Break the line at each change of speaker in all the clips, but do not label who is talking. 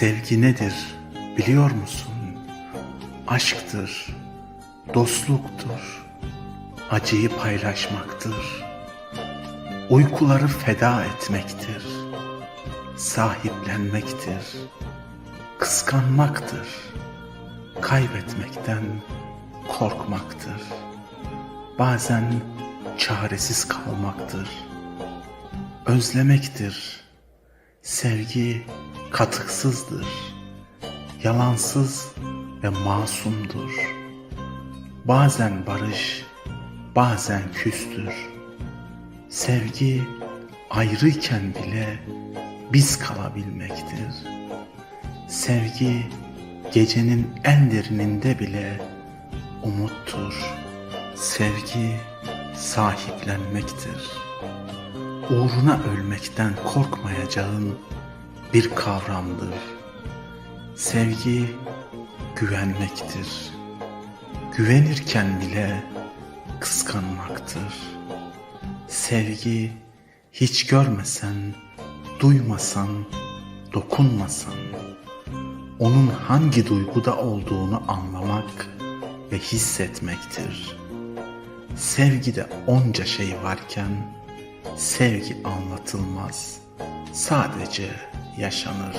Sevgi nedir biliyor musun? Aşktır, dostluktur, acıyı paylaşmaktır. Uykuları feda etmektir, sahiplenmektir, kıskanmaktır, kaybetmekten korkmaktır. Bazen çaresiz kalmaktır, özlemektir. Sevgi katıksızdır, yalansız ve masumdur. Bazen barış, bazen küstür. Sevgi ayrıyken bile biz kalabilmektir. Sevgi gecenin en derininde bile umuttur. Sevgi sahiplenmektir. Uğruna ölmekten korkmayacağın bir kavramdır. Sevgi güvenmektir. Güvenirken bile kıskanmaktır. Sevgi hiç görmesen, duymasan, dokunmasan, onun hangi duyguda olduğunu anlamak ve hissetmektir. Sevgide onca şey varken sevgi anlatılmaz, sadece yaşanır.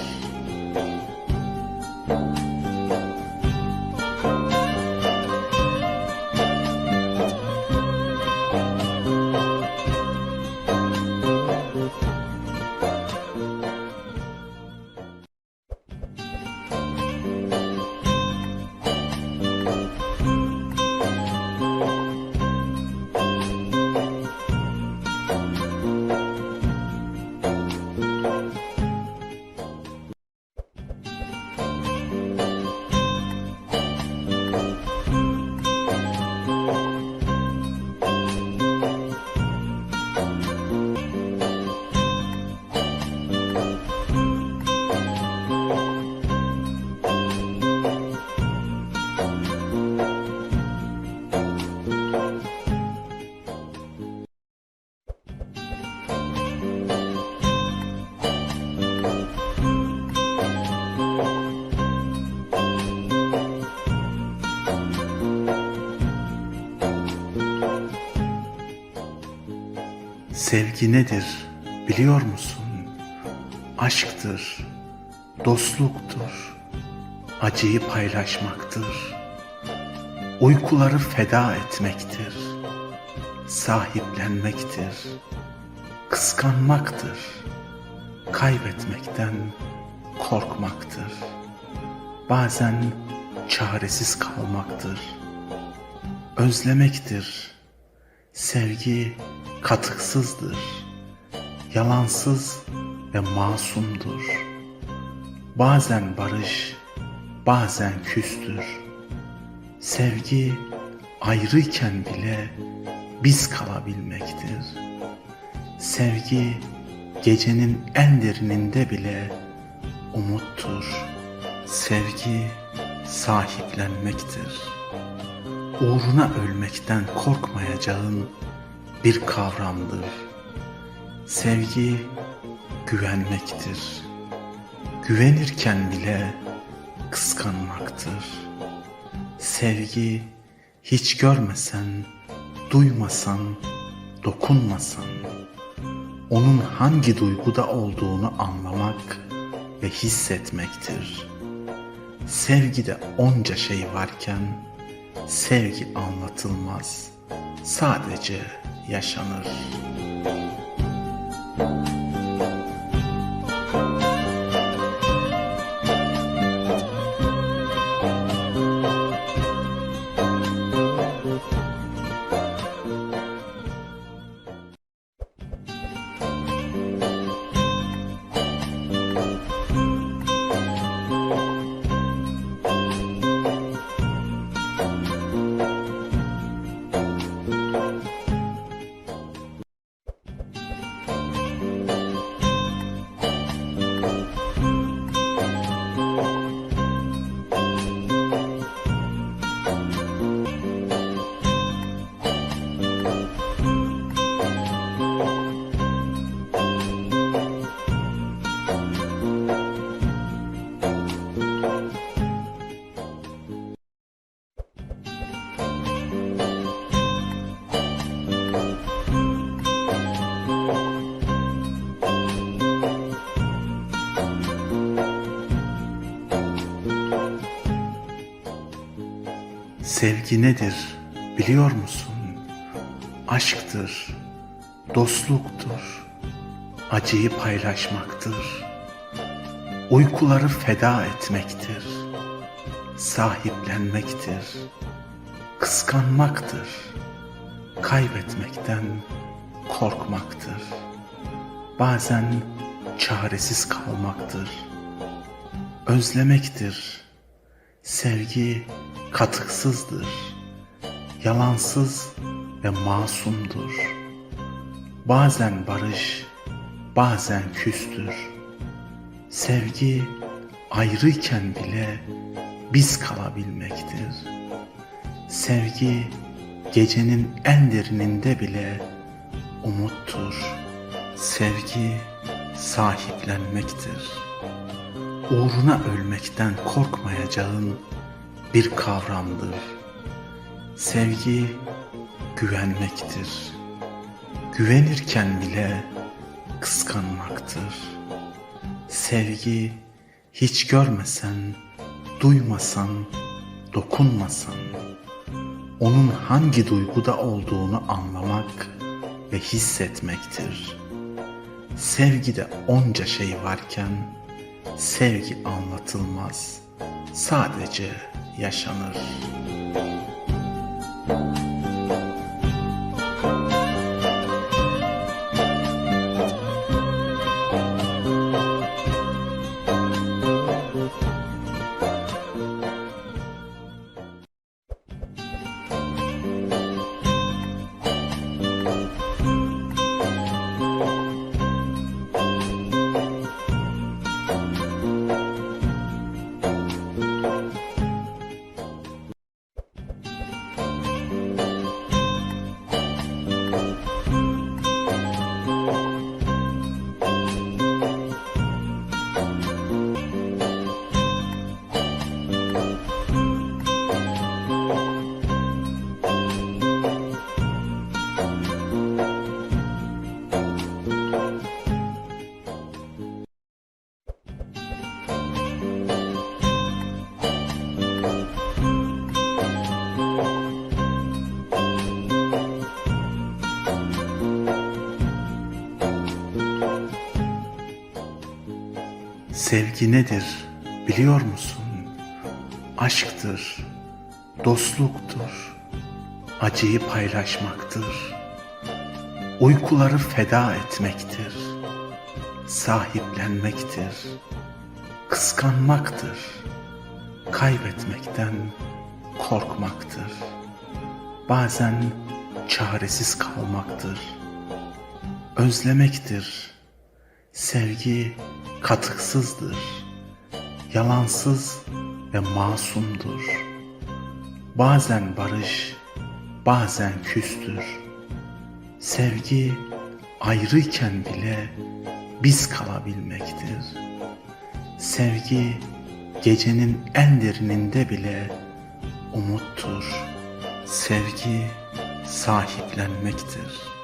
Sevgi nedir biliyor musun? Aşktır, dostluktur, acıyı paylaşmaktır. Uykuları feda etmektir, sahiplenmektir, kıskanmaktır, kaybetmekten korkmaktır. Bazen çaresiz kalmaktır, özlemektir. Sevgi katıksızdır, yalansız ve masumdur. Bazen barış, bazen küstür. Sevgi ayrıyken bile biz kalabilmektir. Sevgi gecenin en derininde bile umuttur. Sevgi sahiplenmektir. Uğruna ölmekten korkmayacağın bir kavramdır. Sevgi güvenmektir. Güvenirken bile kıskanmaktır. Sevgi hiç görmesen, duymasan, dokunmasan, onun hangi duyguda olduğunu anlamak ve hissetmektir. Sevgide onca şey varken sevgi anlatılmaz, sadece yaşanır. Sevgi nedir biliyor musun? Aşktır, dostluktur, acıyı paylaşmaktır. Uykuları feda etmektir, sahiplenmektir, kıskanmaktır, kaybetmekten korkmaktır. Bazen çaresiz kalmaktır, özlemektir. Sevgi katıksızdır, yalansız ve masumdur. Bazen barış, bazen küstür. Sevgi ayrıyken bile biz kalabilmektir. Sevgi gecenin en derininde bile umuttur. Sevgi sahiplenmektir. Uğruna ölmekten korkmayacağın bir kavramdır. Sevgi güvenmektir. Güvenirken bile kıskanmaktır. Sevgi hiç görmesen, duymasan, dokunmasan, onun hangi duyguda olduğunu anlamak ve hissetmektir. Sevgide onca şey varken sevgi anlatılmaz, sadece yaşanır. Sevgi nedir biliyor musun? Aşktır, dostluktur, acıyı paylaşmaktır. Uykuları feda etmektir, sahiplenmektir, kıskanmaktır, kaybetmekten korkmaktır. Bazen çaresiz kalmaktır, özlemektir. Sevgi katıksızdır, yalansız ve masumdur. Bazen barış, bazen küstür. Sevgi ayrıyken bile biz kalabilmektir. Sevgi gecenin en derininde bile umuttur. Sevgi sahiplenmektir.